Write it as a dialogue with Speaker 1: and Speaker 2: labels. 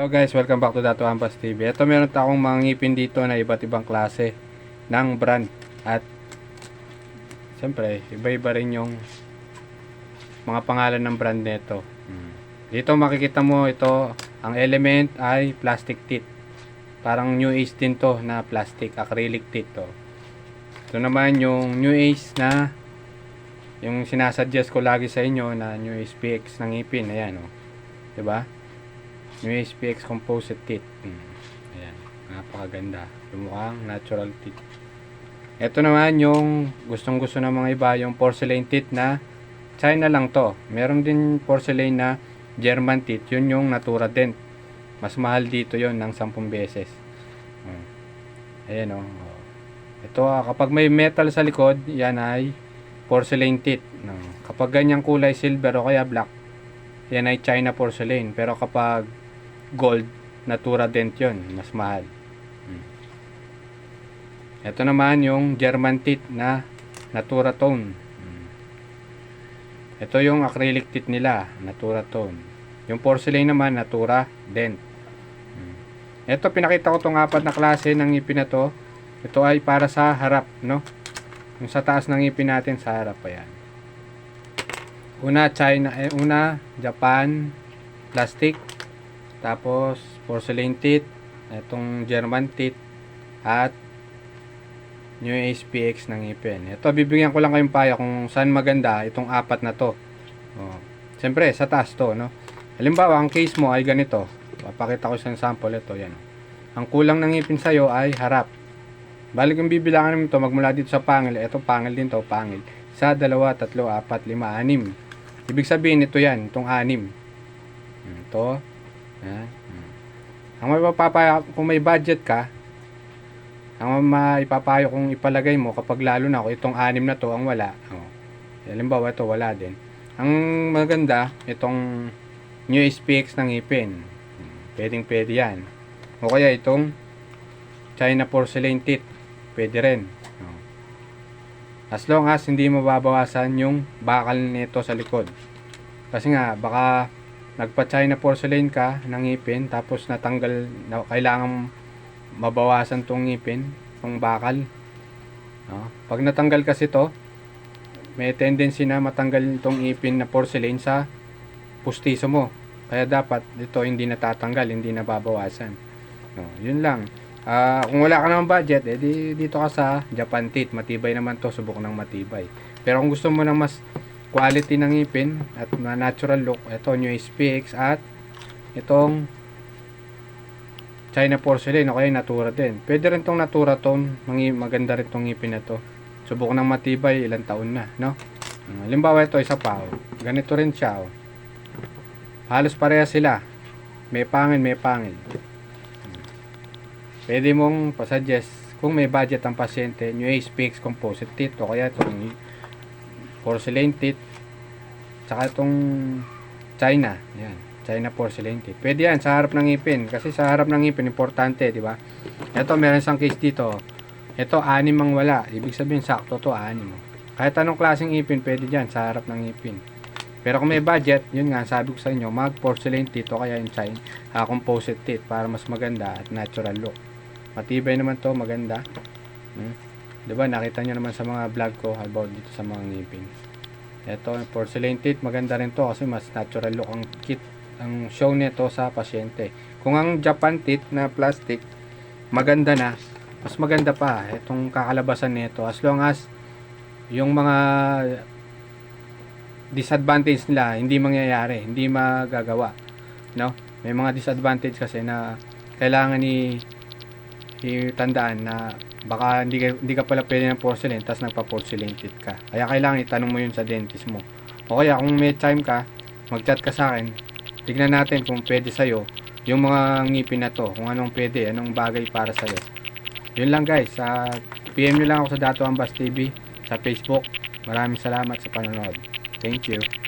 Speaker 1: Hello guys, welcome back to Dato Ampas TV. Ito meron akong mga ngipin dito na iba't ibang klase ng brand at siyempre iba-iba rin yung mga pangalan ng brand nito. Dito makikita mo ito, ang element ay plastic teeth. Parang new age din to na plastic, acrylic teeth to. Ito naman yung new age na yung sinasuggest ko lagi sa inyo na new age PX ng ngipin. Ayan o. Oh. 'Di ba? New SPX Composite Teeth. Hmm. Ayan. Napakaganda. Lumukhang natural teeth. Ito naman yung gustong gusto ng mga iba, yung porcelain teeth na China lang to. Meron din porcelain na German teeth. Yun yung Natura Dent. Mas mahal dito yon ng 10 beses. Hmm. Ayan o. Oh. Ito ah, kapag may metal sa likod, yan ay porcelain teeth. No. Kapag ganyang kulay silver o kaya black, yan ay China porcelain. Pero kapag gold, Natura Dent yun. Mas mahal. Hmm. Ito naman yung German teeth na Natura Tone. Hmm. Ito yung acrylic teeth nila, Natura Tone. Yung porcelain naman, Natura Dent. Hmm. Ito, pinakita ko tong apat na klase ng ngipin na to. Ito ay para sa harap, no? Yung sa taas ng ngipin natin, sa harap pa yan. Una, China, eh, una, Japan, plastic, tapos, porcelain teeth, itong German teeth, at new SPX ng ngipin. Ito, bibigyan ko lang kayong paya kung saan maganda itong apat na to. Oh. Siyempre, sa taas to, no? Halimbawa, ang case mo ay ganito. Papakita ko sa sample ito, yan. Ang kulang ng ngipin sa'yo ay harap. Balik yung bibilangan mo ito, magmula dito sa pangil. Ito, pangil din to, pangil. Sa dalawa, tatlo, apat, lima, anim. Ibig sabihin, ito yan, itong anim. Ito, Ha? Ang may papapayo, kung may budget ka, ang maipapayo kung ipalagay mo kapag lalo na kung itong anim na to ang wala. Oh. Halimbawa ito wala din. Ang maganda, itong new SPX ng ipin. Pwedeng pwede yan. O kaya itong China porcelain teeth. Pwede rin. Oh. As long as hindi mababawasan yung bakal nito sa likod. Kasi nga, baka nagpa-China porcelain ka ng ngipin tapos natanggal na, kailangan mabawasan tong ngipin tong bakal. No? pag natanggal kasi to may tendency na matanggal itong ngipin na porcelain sa pustiso mo. Kaya dapat dito hindi natatanggal hindi nababawasan. No? yun lang. Uh, kung wala ka naman budget eh, di, dito ka sa Japan teeth matibay naman to subok ng matibay. Pero kung gusto mo ng mas quality ng ngipin at na natural look. Ito new SPX at itong China porcelain o kaya natura din. Pwede rin tong natura tone. Maganda rin tong ngipin na to. Subok ng matibay ilang taon na no? Uh, halimbawa ito isa pa oh. ganito rin siya oh. halos pareha sila. May pangil may pangil. Pwede mong pasuggest kung may budget ang pasyente new SPX composite teeth o kaya itong porcelain teeth tsaka itong China. Yan China porcelain teeth. Pwede yan sa harap ng ngipin kasi sa harap ng ngipin importante di ba? Ito meron isang case dito. Ito anim ang wala. Ibig sabihin sakto to anim. Kahit anong klaseng ngipin pwede dyan sa harap ng ngipin pero kung may budget yun nga sabi ko sa inyo mag porcelain teeth o kaya yung China uh, composite teeth para mas maganda at natural look. Matibay naman to maganda. Hmm? 'Di ba? Nakita niyo naman sa mga vlog ko about dito sa mga ngipin. Ito, porcelain teeth, maganda rin 'to kasi mas natural look ang kit ang show nito sa pasyente. Kung ang Japan teeth na plastic maganda na, mas maganda pa itong kakalabasan nito as long as yung mga disadvantage nila hindi mangyayari, hindi magagawa. No? May mga disadvantage kasi na kailangan ni itandaan na baka hindi hindi ka pala pwede ng porcelain tapos nagpa-porcelain teeth ka. Kaya kailangan itanong mo yun sa dentist mo. O kaya kung may time ka, mag-chat ka sa akin, tignan natin kung pwede sa'yo yung mga ngipin na to, kung anong pwede, anong bagay para sa'yo. Yun lang guys, sa PM nyo lang ako sa Dato Ambas TV, sa Facebook. Maraming salamat sa panonood. Thank you.